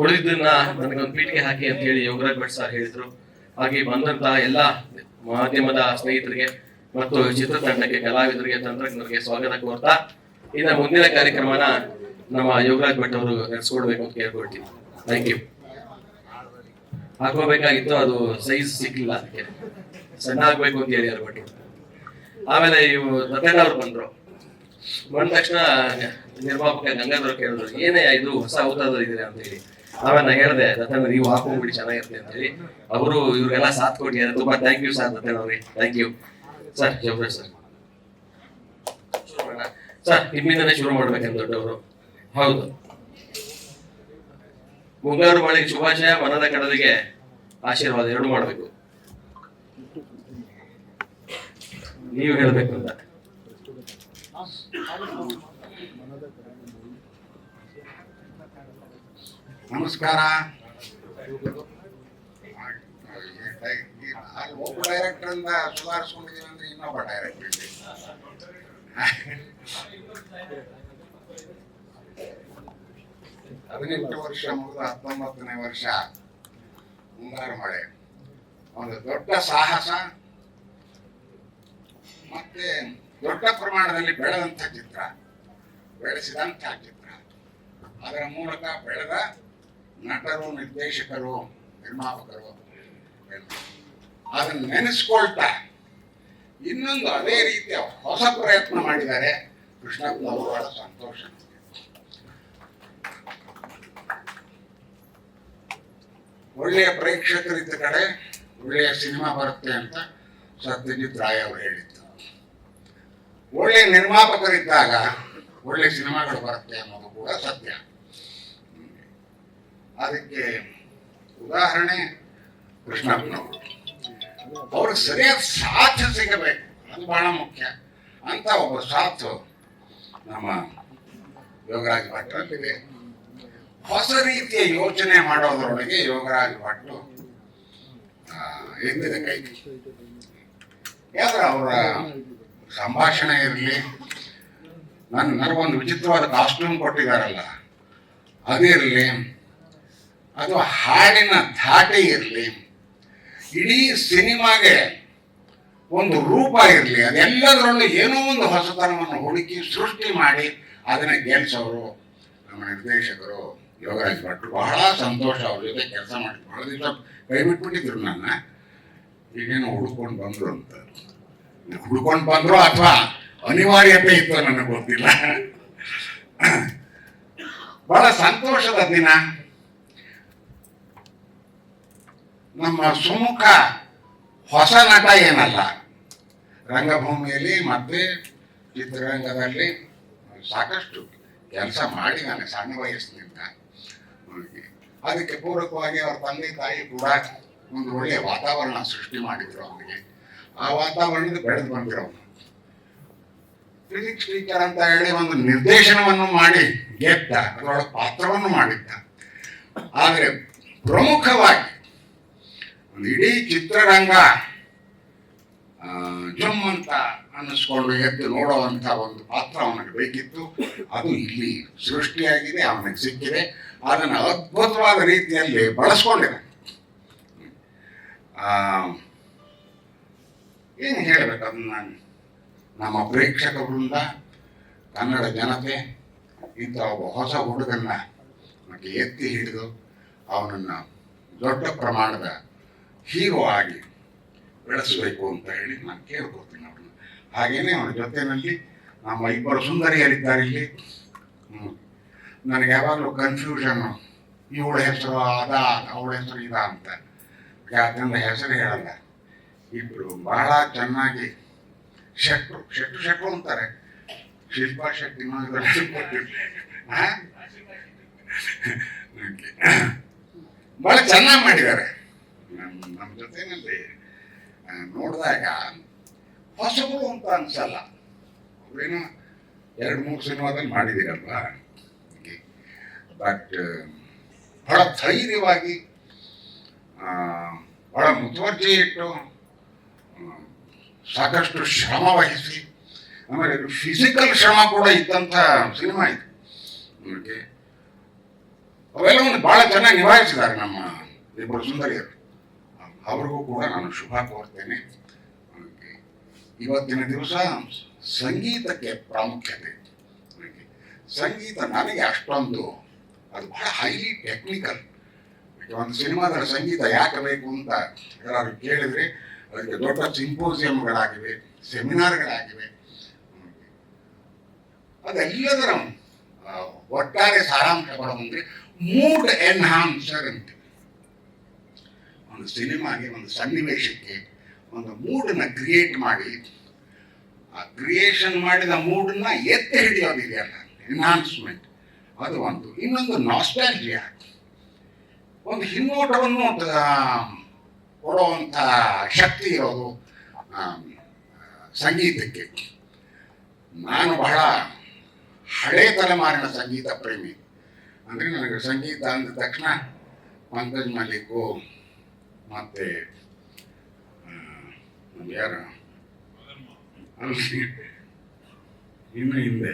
ಉಳಿದಿದ್ದನ್ನ ನನಗೊಂದು ಪೀಠಿಗೆ ಹಾಕಿ ಅಂತ ಹೇಳಿ ಯೋಗರಾಜ್ ಭಟ್ ಸರ್ ಹೇಳಿದ್ರು. ಹಾಗೆ ಬಂದಂತಹ ಎಲ್ಲ ಮಾಧ್ಯಮದ ಸ್ನೇಹಿತರಿಗೆ ಮತ್ತು ಚಿತ್ರತಂಡಕ್ಕೆ ಕಲಾವಿದರಿಗೆ, ತಂತ್ರಜ್ಞರಿಗೆ ಸ್ವಾಗತ ಕೋರ್ತಾ, ಇನ್ನು ಮುಂದಿನ ಕಾರ್ಯಕ್ರಮನ ನಮ್ಮ ಯೋಗರಾಜ್ ಭಟ್ ಅವರು ನಡೆಸ್ಕೊಡ್ಬೇಕು ಅಂತ ಕೇಳ್ಕೊಳ್ತೀನಿ. ಥ್ಯಾಂಕ್ ಯು ಹಾಕೋಬೇಕಾಗಿತ್ತು ಅದು ಸೈಜ್ ಸಿಗ್ಲಿಲ್ಲ ಅದಕ್ಕೆ. ಸಣ್ಣ ಆಗ್ಬೇಕು ಅಂತ ಹೇಳಿ ಭಟ್. ಆಮೇಲೆ ಇವು ದತ್ತಣ್ಣ ಅವ್ರು ಬಂದ್ರು. ಬಂದ ತಕ್ಷಣ ನಿರ್ಮಾಪಕ ಗಂಗಾಧರ ಕೇಳಿದ್ರು ಏನೇ ಇದು ಹೊಸ ಅವತಾರ ಇದೀರ ಅಂತ ಹೇಳಿ ಆಮೇಲೆ ನಾ ಹೇಳಿದೆ ರತನ್ ನೀವು ಹಾಕೊಂಡ್ಬಿಡಿ, ಚೆನ್ನಾಗಿರುತ್ತೆ ಅಂತ ಹೇಳಿ ಅವರು ಇವ್ರಿಗೆಲ್ಲ ಸಾಥ್ ಕೊಟ್ಟಿದ್ದಾರೆ ತುಂಬಾ ಥ್ಯಾಂಕ್ ಯು ಸರ್ ರತನ್ ಅವ್ರಿಗೆ. ಥ್ಯಾಂಕ್ ಯು ಸರ್ ಜೋಬ್ರೆ ಸರ್ ಸರ್ ನಿಮ್ಮಿಂದನೇ ಶುರು ಮಾಡ್ಬೇಕಂತ ದೊಡ್ಡವರು. ಹೌದು. ಮುಂಗಾರು ಮಳೆಗೆ ಶುಭಾಶಯ, ಮನದ ಕಡಲಿಗೆ ಆಶೀರ್ವಾದ, ಎರಡು ಮಾಡ್ಬೇಕು. ನೀವು ಹೇಳ್ಬೇಕು ಅಂತ. ನಮಸ್ಕಾರ. ಒಬ್ಬ ಡೈರೆಕ್ಟರ್ ಇಂದ ಸುಧಾರಿಸ್ಕೊಂಡಿದೀವಿ ಅಂದ್ರೆ ಇನ್ನೊಬ್ಬ ಡೈರೆಕ್ಟರ್ ಹದಿನೆಂಟು ವರ್ಷ ಮುಗಿದ ಹತ್ತೊಂಬತ್ತನೇ ವರ್ಷ, ಮುಂಗಾರು ಮಳೆ. ಒಂದು ದೊಡ್ಡ ಸಾಹಸ. ಮತ್ತೆ ದೊಡ್ಡ ಪ್ರಮಾಣದಲ್ಲಿ ಬೆಳೆದಂಥ ಚಿತ್ರ, ಬೆಳೆಸಿದಂಥ ಚಿತ್ರ. ಅದರ ಮೂಲಕ ಬೆಳೆದ ನಟರು, ನಿರ್ದೇಶಕರು, ನಿರ್ಮಾಪಕರು ಅದನ್ನು ನೆನೆಸ್ಕೊಳ್ತಾ ಇನ್ನೊಂದು ಅದೇ ರೀತಿಯ ಹೊಸ ಪ್ರಯತ್ನ ಮಾಡಿದ್ದಾರೆ ಕೃಷ್ಣಪ್ಪ ಅವರು ಬಹಳ ಸಂತೋಷ. ಒಳ್ಳೆಯ ಪ್ರೇಕ್ಷಕರಿದ್ದ ಕಡೆ ಒಳ್ಳೆಯ ಸಿನಿಮಾ ಬರುತ್ತೆ ಅಂತ ಸತ್ಯಜಿತ್ ರಾಯ್ ಅವರು ಹೇಳಿದ್ದು ಒಳ್ಳೆಯ ನಿರ್ಮಾಪಕರಿದ್ದಾಗ ಒಳ್ಳೆ ಸಿನಿಮಾಗಳು ಬರುತ್ತೆ ಅನ್ನೋದು ಕೂಡ ಸತ್ಯ. ಅದಕ್ಕೆ ಉದಾಹರಣೆ ಕೃಷ್ಣಪ್ಪನವರು ಅವ್ರಿಗೆ ಸರಿಯಾದ ಸಾಥ್ ಸಿಗಬೇಕು. ಅದು ಬಹಳ ಮುಖ್ಯ. ಅಂತ ಒಬ್ಬ ಸಾಥ್ ನಮ್ಮ ಯೋಗರಾಜ್ ಭಟ್ರಲ್ಲಿದೆ ಹೊಸ ರೀತಿಯ ಯೋಚನೆ ಮಾಡೋದ್ರೊಳಗೆ ಯೋಗರಾಜ್ ಭಟ್ರು ಎಂದಿದೆ ಕೈ ಯಾಕಂದ್ರೆ ಅವರ ಸಂಭಾಷಣೆ ಇರಲಿ. ನನ್ನ ನನಗೊಂದು ವಿಚಿತ್ರವಾದ ಕಾಸ್ಟ್ಯೂಮ್ ಕೊಟ್ಟಿದ್ದಾರಲ್ಲ ಅದಿರಲಿ ಅಥವಾ ಹಾಡಿನ ಧಾಟಿ ಇರಲಿ. ಇಡೀ ಸಿನಿಮಾಗೆ ಒಂದು ರೂಪ ಇರಲಿ. ಅದೆಲ್ಲದರಲ್ಲೂ ಏನೋ ಒಂದು ಹೊಸತನವನ್ನು ಹುಡುಕಿ ಸೃಷ್ಟಿ ಮಾಡಿ ಅದನ್ನು ಗೆಲ್ಸೋರು, ನಮ್ಮ ನಿರ್ದೇಶಕರು ಯೋಗರಾಜ್ ಭಟ್ರು ಬಹಳ ಸಂತೋಷ ಅವ್ರ ಜೊತೆ ಕೆಲಸ ಮಾಡಿ ಬಹಳ ದಿವಸ ಕೈ ಬಿಟ್ಬಿಟ್ಟಿದ್ರು ನನ್ನ. ಈಗೇನು ಹುಡ್ಕೊಂಡು ಬಂದರು ಅಂತ. ಹುಡ್ಕೊಂಡು ಬಂದ್ರು ಅಥವಾ ಅನಿವಾರ್ಯತೆ ಇತ್ತು ನನಗೆ ಗೊತ್ತಿಲ್ಲ. ಬಹಳ ಸಂತೋಷದ ದಿನ. ನಮ್ಮ ಸುಮುಖ ಹೊಸ ನಟ ಏನಲ್ಲ. ರಂಗಭೂಮಿಯಲ್ಲಿ ಮತ್ತೆ ಚಿತ್ರರಂಗದಲ್ಲಿ ಸಾಕಷ್ಟು ಕೆಲಸ ಮಾಡಿ ನಾನು ಸಣ್ಣ ವಯಸ್ಸಿನಿಂದ. ಅದಕ್ಕೆ ಪೂರಕವಾಗಿ ಅವ್ರ ತಂದೆ ತಾಯಿ ಕೂಡ ಒಂದು ಒಳ್ಳೆಯ ವಾತಾವರಣ ಸೃಷ್ಟಿ ಮಾಡಿದ್ರು ಅವನಿಗೆ ಆ ವಾತಾವರಣದ ಬೆಳೆದು ಬಂದಿರೋ. ಫಿಸಿಕ್ಸ್ ಟೀಚರ್ ಅಂತ ಹೇಳಿ ಒಂದು ನಿರ್ದೇಶನವನ್ನು ಮಾಡಿ, ಗೆದ್ದ, ಅದರೊಳಗೆ ಪಾತ್ರವನ್ನು ಮಾಡಿದ್ದ. ಆದರೆ ಪ್ರಮುಖವಾಗಿ ಇಡೀ ಚಿತ್ರರಂಗ ಜಮ್ ಅಂತ ಅನ್ನಿಸ್ಕೊಂಡು ಎದ್ದು ನೋಡುವಂತ ಒಂದು ಪಾತ್ರ ಅವನಿಗೆ ಬೇಕಿತ್ತು. ಅದು ಇಲ್ಲಿ ಸೃಷ್ಟಿಯಾಗಿದೆ, ಅವನಿಗೆ ಸಿಕ್ಕಿದೆ. ಅದನ್ನು ಅದ್ಭುತವಾದ ರೀತಿಯಲ್ಲಿ ಬಳಸ್ಕೊಂಡಿದೆ ಏನು ಹೇಳ್ಬೇಕು ನಾನು? ನಮ್ಮ ಪ್ರೇಕ್ಷಕ ವೃಂದ ಕನ್ನಡ ಜನತೆ, ಇಂಥ ಒಬ್ಬ ಹೊಸ ಹುಡುಗನ್ನ ನಮಗೆ ಎತ್ತಿ ಹಿಡಿದು ಅವನನ್ನು ದೊಡ್ಡ ಪ್ರಮಾಣದ ಹೀರೋ ಆಗಿ ಬೆಳೆಸಬೇಕು ಅಂತ ಹೇಳಿ ನಾನು ಕೇಳ್ಕೊಳ್ತೀನಿ ಅವ್ರನ್ನ. ಹಾಗೇನೆ ಅವನ ಜೊತೆಯಲ್ಲಿ ನಮ್ಮ ಇಬ್ಬರು ಸುಂದರಿಯರಿದ್ದಾರೆ ಇಲ್ಲಿ. ನನಗೆ ಯಾವಾಗಲೂ ಕನ್ಫ್ಯೂಷನ್ ಇವಳ ಹೆಸರು ಅದ ಅವಳ ಹೆಸರು ಇದ ಅಂತ. ಯಾಕಂದ್ರೆ ಹೆಸರು ಹೇಳಲ್ಲ. ಇಬ್ರು ಬಹಳ ಚೆನ್ನಾಗಿ ಶೆಟ್ರು ಶೆಟ್ರು ಶೆಟ್ರು ಅಂತಾರೆ. ಶಿಲ್ಪಾ ಶೆಟ್ಟಿ ಬಹಳ ಚೆನ್ನಾಗಿ ಮಾಡಿದ್ದಾರೆ. ನಮ್ಮ ಜೊತೆನಲ್ಲಿ ನೋಡಿದಾಗ ಹೊಸಬರು ಅಂತ ಅನ್ಸಲ್ಲ. ಅವ್ರೇನೋ ಎರಡು, ಮೂರು ಸಿನಿಮಾದಲ್ಲಿ ಮಾಡಿದ್ದೀರಲ್ವಾ? ಬಟ್ ಬಹಳ ಧೈರ್ಯವಾಗಿ ಬಹಳ ಮುತುವರ್ಜಿ ಇಟ್ಟು ಸಾಕಷ್ಟು ಶ್ರಮ ವಹಿಸಿ, ಆಮೇಲೆ ಫಿಸಿಕಲ್ ಶ್ರಮ ಕೂಡ ಇದ್ದಂಥ ಸಿನಿಮಾ ಇದು. ಅವೆಲ್ಲ ಒಂದು ಬಹಳ ಚೆನ್ನಾಗಿ ನಿಭಾಯಿಸಿದ್ದಾರೆ ನಮ್ಮ ಇಬ್ಬರು ಸುಂದರಿಯರು. ಅವ್ರಿಗೂ ಕೂಡ ನಾನು ಶುಭ ಕೋರ್ತೇನೆ. ಇವತ್ತಿನ ದಿವಸ ಸಂಗೀತಕ್ಕೆ ಪ್ರಾಮುಖ್ಯತೆ. ಸಂಗೀತ ನನಗೆ ಅಷ್ಟೊಂದು, ಅದು ಬಹಳ ಹೈಲಿ ಟೆಕ್ನಿಕಲ್ ಒಂದು ಸಿನಿಮಾದ ಸಂಗೀತ ಯಾಕೆ ಬೇಕು ಅಂತ ಯಾರು ಕೇಳಿದ್ರೆ ಅದಕ್ಕೆ ದೊಡ್ಡ ಸಿಂಪೋಸಿಯಂಗಳಾಗಿವೆ ಸೆಮಿನಾರ್ಗಳಾಗಿವೆ. ಅದೆಲ್ಲದರ ಒಟ್ಟಾರೆ ಸಾರಾಂಶ ಬರೋದಂದ್ರೆ ಮೂಡ್ ಎನ್ಹಾನ್ಸರ್ ಅಂತ. ಒಂದು ಸಿನಿಮಾಗೆ ಒಂದು ಸನ್ನಿವೇಶಕ್ಕೆ ಒಂದು ಮೂಡನ್ನ ಕ್ರಿಯೇಟ್ ಮಾಡಿ ಆ ಕ್ರಿಯೇಷನ್ ಮಾಡಿದ ಮೂಡನ್ನ ಎತ್ತಿ ಹಿಡಿಯೋದಿದೆಯಲ್ಲ ಎನ್ಹಾನ್ಸ್ಮೆಂಟ್. ಅದು ಒಂದು. ಇನ್ನೊಂದು ನಾಸ್ಟಾಲಜಿಯಾ ಒಂದು ಹಿನ್ನೋಟವನ್ನು ಕೊಡುವಂಥ ಶಕ್ತಿ ಇರೋದು ಸಂಗೀತಕ್ಕೆ. ನಾನು ಬಹಳ ಹಳೆ ತಲೆಮಾರಿನ ಸಂಗೀತ ಪ್ರೇಮಿ. ಅಂದರೆ ನನಗೆ ಸಂಗೀತ ಅಂದ ತಕ್ಷಣ ಪಂಕಜ್ ಮಲ್ಲಿಕು, ಮತ್ತು ಯಾರು? ಇನ್ನು ಹಿಂದೆ.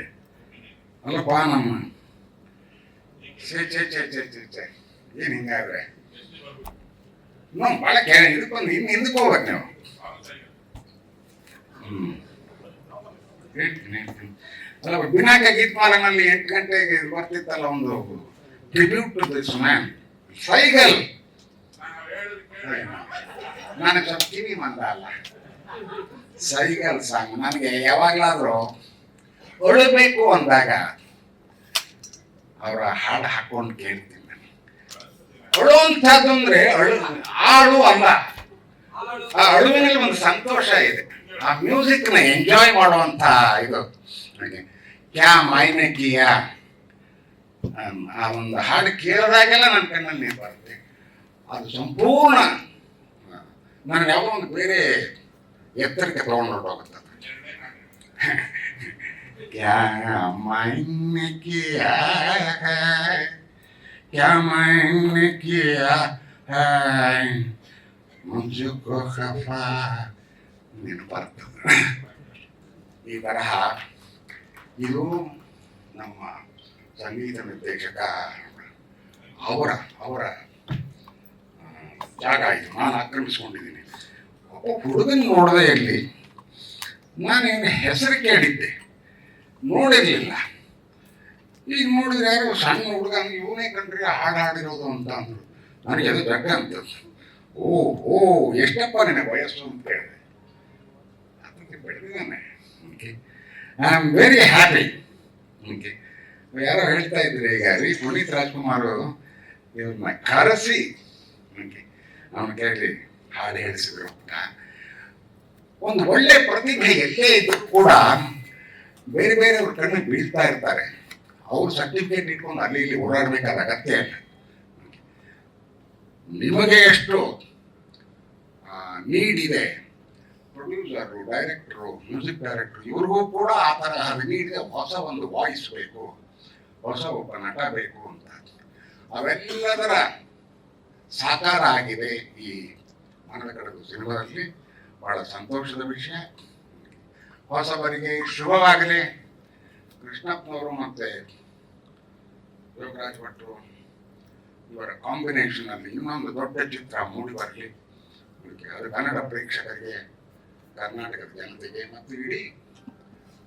ಅಲ್ಲಪ್ಪ, ನಮ್ಮ ಛೇ ಛೇ ಛೇ ಛೇ ಛೇ ಛೇ, ಏನು ಹಿಂಗಾದ್ರೆ? ನಾವು ಭಾಳ ಕೇಳಿ ಇದಕ್ಕೊಂದು ಇನ್ನು ಹಿಂದಕ್ಕೆ ಹೋಗ್ಬೇಕು ನೀವು. ಅಲ್ಲ ಬಿನಾಕ ಗೀತ್ಮಾಲನಲ್ಲಿ ಎಂಟು ಗಂಟೆಗೆ ಬರ್ತಿತ್ತಲ್ಲ ಒಂದು tribute to this man Saigal. ನನಗೆ ಸ್ವಲ್ಪ ಕಿವಿ ಮಂದ ಅಲ್ಲ. ಸೈಗಲ್ ಸಾಂಗ್ ನನಗೆ ಯಾವಾಗಲಾದರೂ ಅಳಬೇಕು ಅಂದಾಗ ಅವರ ಹಾಡು ಹಾಕೊಂಡು ಕೇಳ್ತೀನಿ. ನಾನು ಅಳುವಂಥದ್ದು ಅಂದ್ರೆ ಅಳು ಹಾಡು ಅಲ್ಲ. ಆ ಅಳುವಿನಲ್ಲಿ ಒಂದು ಸಂತೋಷ ಇದೆ. ಆ ಮ್ಯೂಸಿಕ್ನ ಎಂಜಾಯ್ ಮಾಡುವಂತ ಇದು. ಕ್ಯಾ ಮೈನ ಕಿಯಾ? ಆ ಒಂದು ಹಾಡು ಕೇಳಿದಾಗೆಲ್ಲ ನನ್ನ ಕಣ್ಣಲ್ಲಿ ನೀರು ಬರುತ್ತೆ. ಅದು ಸಂಪೂರ್ಣ, ನಾನು ಯಾವುದೋ ಒಂದು ಬೇರೆ ಎತ್ತರಕ್ಕೆ ತಗೊಂಡು ಹೊರಟೋಗುತ್ತೆ ಕ್ಯಾ ಮಾಯ್ನೆ ಕಿಯಾ? ಕ್ಯಾ ಮಾಯ್ನೆ ಕಿಯಾ? ಮಂಜುಕೋಹಪ್ಪ ನೀನು ಬರ್ತದೆ ಈ ಬರಹ ಇದು ನಮ್ಮ ಸಂಗೀತ ನಿರ್ದೇಶಕ ಅವರ ಅವರ ಜಾಗ ಇದು ನಾನು ಆಕ್ರಮಿಸ್ಕೊಂಡಿದ್ದೀನಿ ಒಬ್ಬ ಹುಡುಗನ ನೋಡದೇ ಇರಲಿ. ನಾನೇನು ಹೆಸರು ಕೇಳಿದ್ದೆ. ನೋಡಿರಲಿಲ್ಲ. ಈಗ ನೋಡಿದ್ರೆ ಯಾರು ಸಣ್ಣ ಹುಡುಗ ಇವನೇ ಕಂಡ್ರಿ ಹಾಡು ಹಾಡಿರೋದು ಅಂತ ಅಂದರು. ನನಗೆ ಅದು ಅಂತ ಓ ಓ ಎಷ್ಟಪ್ಪ ನಿನಗೆ ವಯಸ್ಸು ಅಂತ ಹೇಳಿದೆ. ಅದಕ್ಕೆ ಬೆಳೆದಿದ್ದಾನೆ I am very happy okay. ಯಾರೋ ಹೇಳ್ತಾ ಇದ್ರು ಈಗ ರೀ ಪುನೀತ್ ರಾಜ್ಕುಮಾರ್ ಇವ್ರನ್ನ ಕರೆಸಿ. ಓಕೆ. ಅವನ ಕೇಳಿ, ಹಾಡು ಹೇಳಿಸಿದ್ರು ಅಂತ. ಒಂದು ಒಳ್ಳೆ ಪ್ರತಿಭೆ ಎಲ್ಲೇ ಇದ್ರು ಕೂಡ ಬೇರೆ ಬೇರೆ ಅವ್ರ ಕಣ್ಣಿಗೆ ಬೀಳ್ತಾ ಇರ್ತಾರೆ. ಅವ್ರು ಸರ್ಟಿಫಿಕೇಟ್ ಇಟ್ಕೊಂಡು ಅಲ್ಲಿ ಇಲ್ಲಿ ಓಡಾಡಬೇಕಾದ ಅಗತ್ಯ ಇಲ್ಲ. ನಿಮಗೆ ಎಷ್ಟು? ನೀಡ್ ಇದೆ ಪ್ರೊಡ್ಯೂಸರು, ಡೈರೆಕ್ಟ್ರು, ಮ್ಯೂಸಿಕ್ ಡೈರೆಕ್ಟ್ರು, ಇವ್ರಿಗೂ ಕೂಡ ಆ ಥರ ನೀಡ್ ಇದೆ ಹೊಸ ಒಂದು ವಾಯ್ಸ್ ಬೇಕು, ಹೊಸ ಒಬ್ಬ ನಟ ಬೇಕು ಅಂತ. ಅವೆಲ್ಲದರ ಸಾಕಾರ ಆಗಿದೆ ಈ ಕಡದು ಸಿನಿಮಾದಲ್ಲಿ. ಬಹಳ ಸಂತೋಷದ ವಿಷಯ. ಹೊಸಬರಿಗೆ ಶುಭವಾಗಲಿ. ಕೃಷ್ಣಪ್ಪನವರು ಮತ್ತೆ ಯೋಗರಾಜ್ ಭಟ್ರು ಇವರ ಕಾಂಬಿನೇಷನ್ ಅಲ್ಲಿ ಇನ್ನೊಂದು ದೊಡ್ಡ ಚಿತ್ರ ಮೂಡಿ ಬರಲಿ ಅದು ಕನ್ನಡ ಪ್ರೇಕ್ಷಕರಿಗೆ, ಕರ್ನಾಟಕದ ಜನತೆಗೆ ಮತ್ತು ಇಡೀ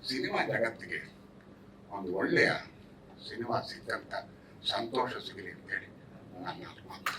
ಸಿನಿಮಾ ಜಗತ್ತಿಗೆ ಒಂದು ಒಳ್ಳೆಯ ಸಿನಿಮಾ ಸಿಕ್ಕಂತ ಸಂತೋಷ ಸಿಗಲಿ ಅಂತೇಳಿ ನನ್ನ ಮಾತು.